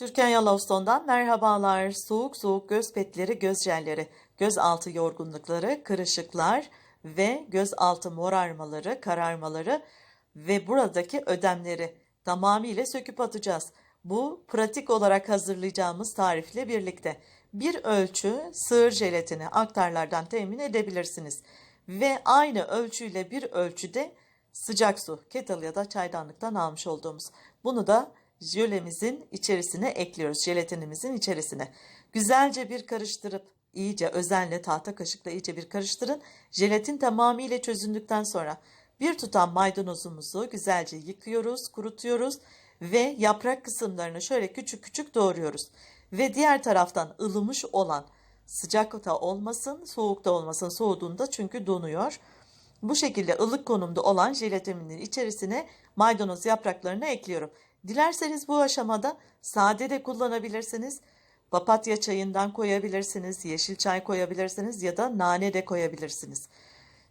Türkan Yellowstone'dan merhabalar. Soğuk soğuk göz petleri, göz jelleri, göz altı yorgunlukları, kırışıklar ve göz altı morarmaları, kararmaları ve buradaki ödemleri tamamıyla söküp atacağız. Bu pratik olarak hazırlayacağımız tarifle birlikte bir ölçü sığır jelatini aktarlardan temin edebilirsiniz. Ve aynı ölçüyle bir ölçüde sıcak su, kettle ya da çaydanlıktan almış olduğumuz. Bunu da jölemizin içerisine ekliyoruz. Jelatinimizin içerisine. Güzelce bir karıştırıp iyice özenle tahta kaşıkla iyice bir karıştırın. Jelatin tamamıyla çözündükten sonra bir tutam maydanozumuzu güzelce yıkıyoruz, kurutuyoruz ve yaprak kısımlarını şöyle küçük küçük doğruyoruz. Ve diğer taraftan ılımış olan sıcakta olmasın, soğukta olmasın. Soğuduğunda çünkü donuyor. Bu şekilde ılık konumda olan jelatinin içerisine maydanoz yapraklarını ekliyorum. Dilerseniz bu aşamada sade de kullanabilirsiniz. Papatya çayından koyabilirsiniz, yeşil çay koyabilirsiniz ya da nane de koyabilirsiniz.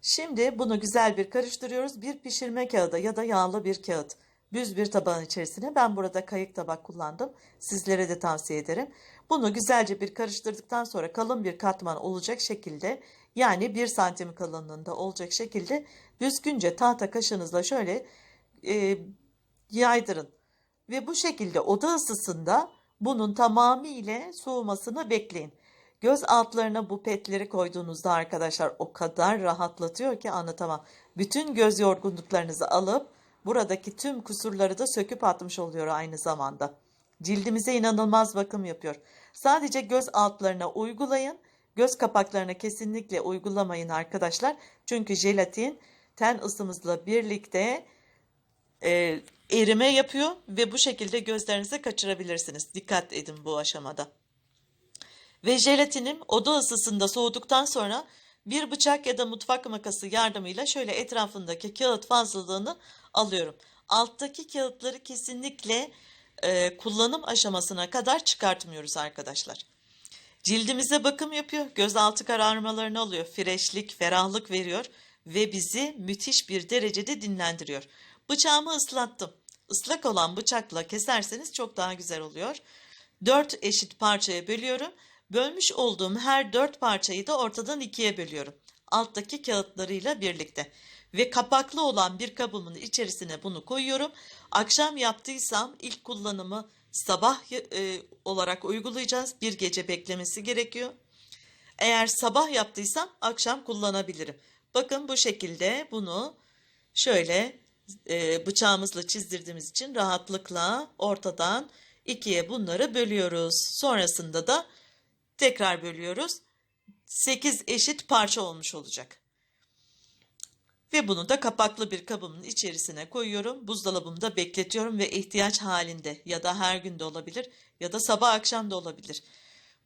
Şimdi bunu güzel bir karıştırıyoruz. Bir pişirme kağıdı ya da yağlı bir kağıt. Düz bir tabağın içerisine ben burada kayık tabak kullandım. Sizlere de tavsiye ederim. Bunu güzelce bir karıştırdıktan sonra kalın bir katman olacak şekilde yani 1 santim kalınlığında olacak şekilde düzgünce tahta kaşığınızla şöyle e, yaydırın. Ve bu şekilde oda ısısında bunun tamamıyla soğumasını bekleyin. Göz altlarına bu petleri koyduğunuzda arkadaşlar o kadar rahatlatıyor ki anlatamam. Bütün göz yorgunluklarınızı alıp buradaki tüm kusurları da söküp atmış oluyor aynı zamanda. Cildimize inanılmaz bakım yapıyor. Sadece göz altlarına uygulayın. Göz kapaklarına kesinlikle uygulamayın arkadaşlar. Çünkü jelatin ten ısımızla birlikte e, erime yapıyor ve bu şekilde gözlerinize kaçırabilirsiniz. Dikkat edin bu aşamada. Ve jelatinim oda ısısında soğuduktan sonra bir bıçak ya da mutfak makası yardımıyla şöyle etrafındaki kağıt fazlalığını alıyorum. Alttaki kağıtları kesinlikle e, kullanım aşamasına kadar çıkartmıyoruz arkadaşlar. Cildimize bakım yapıyor, gözaltı kararmalarını alıyor, freşlik, ferahlık veriyor ve bizi müthiş bir derecede dinlendiriyor. Bıçağımı ıslattım. Islak olan bıçakla keserseniz çok daha güzel oluyor. 4 eşit parçaya bölüyorum. Bölmüş olduğum her 4 parçayı da ortadan ikiye bölüyorum. Alttaki kağıtlarıyla birlikte. Ve kapaklı olan bir kabımın içerisine bunu koyuyorum. Akşam yaptıysam ilk kullanımı sabah e, olarak uygulayacağız. Bir gece beklemesi gerekiyor. Eğer sabah yaptıysam akşam kullanabilirim. Bakın bu şekilde bunu şöyle e, bıçağımızla çizdirdiğimiz için rahatlıkla ortadan ikiye bunları bölüyoruz. Sonrasında da tekrar bölüyoruz. 8 eşit parça olmuş olacak. Ve bunu da kapaklı bir kabımın içerisine koyuyorum. Buzdolabımda bekletiyorum ve ihtiyaç halinde ya da her gün de olabilir ya da sabah akşam da olabilir.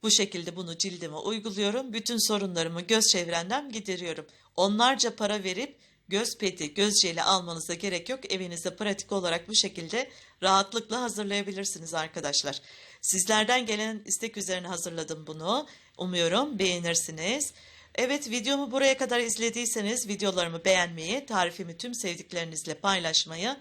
Bu şekilde bunu cildime uyguluyorum. Bütün sorunlarımı göz çevrenden gideriyorum. Onlarca para verip göz peti, göz jeli almanıza gerek yok. Evinizde pratik olarak bu şekilde rahatlıkla hazırlayabilirsiniz arkadaşlar. Sizlerden gelen istek üzerine hazırladım bunu. Umuyorum beğenirsiniz. Evet videomu buraya kadar izlediyseniz videolarımı beğenmeyi, tarifimi tüm sevdiklerinizle paylaşmayı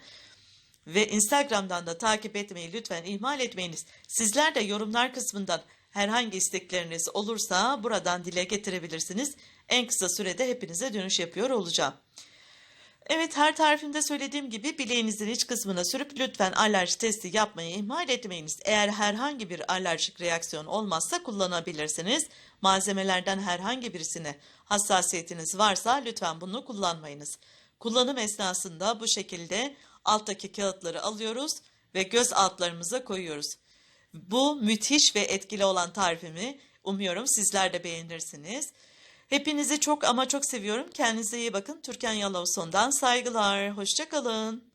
ve Instagram'dan da takip etmeyi lütfen ihmal etmeyiniz. Sizler de yorumlar kısmından herhangi istekleriniz olursa buradan dile getirebilirsiniz. En kısa sürede hepinize dönüş yapıyor olacağım. Evet her tarifimde söylediğim gibi bileğinizin iç kısmına sürüp lütfen alerji testi yapmayı ihmal etmeyiniz. Eğer herhangi bir alerjik reaksiyon olmazsa kullanabilirsiniz. Malzemelerden herhangi birisine hassasiyetiniz varsa lütfen bunu kullanmayınız. Kullanım esnasında bu şekilde alttaki kağıtları alıyoruz ve göz altlarımıza koyuyoruz. Bu müthiş ve etkili olan tarifimi umuyorum sizler de beğenirsiniz. Hepinizi çok ama çok seviyorum. Kendinize iyi bakın. Türkan Yalovson'dan saygılar. Hoşçakalın.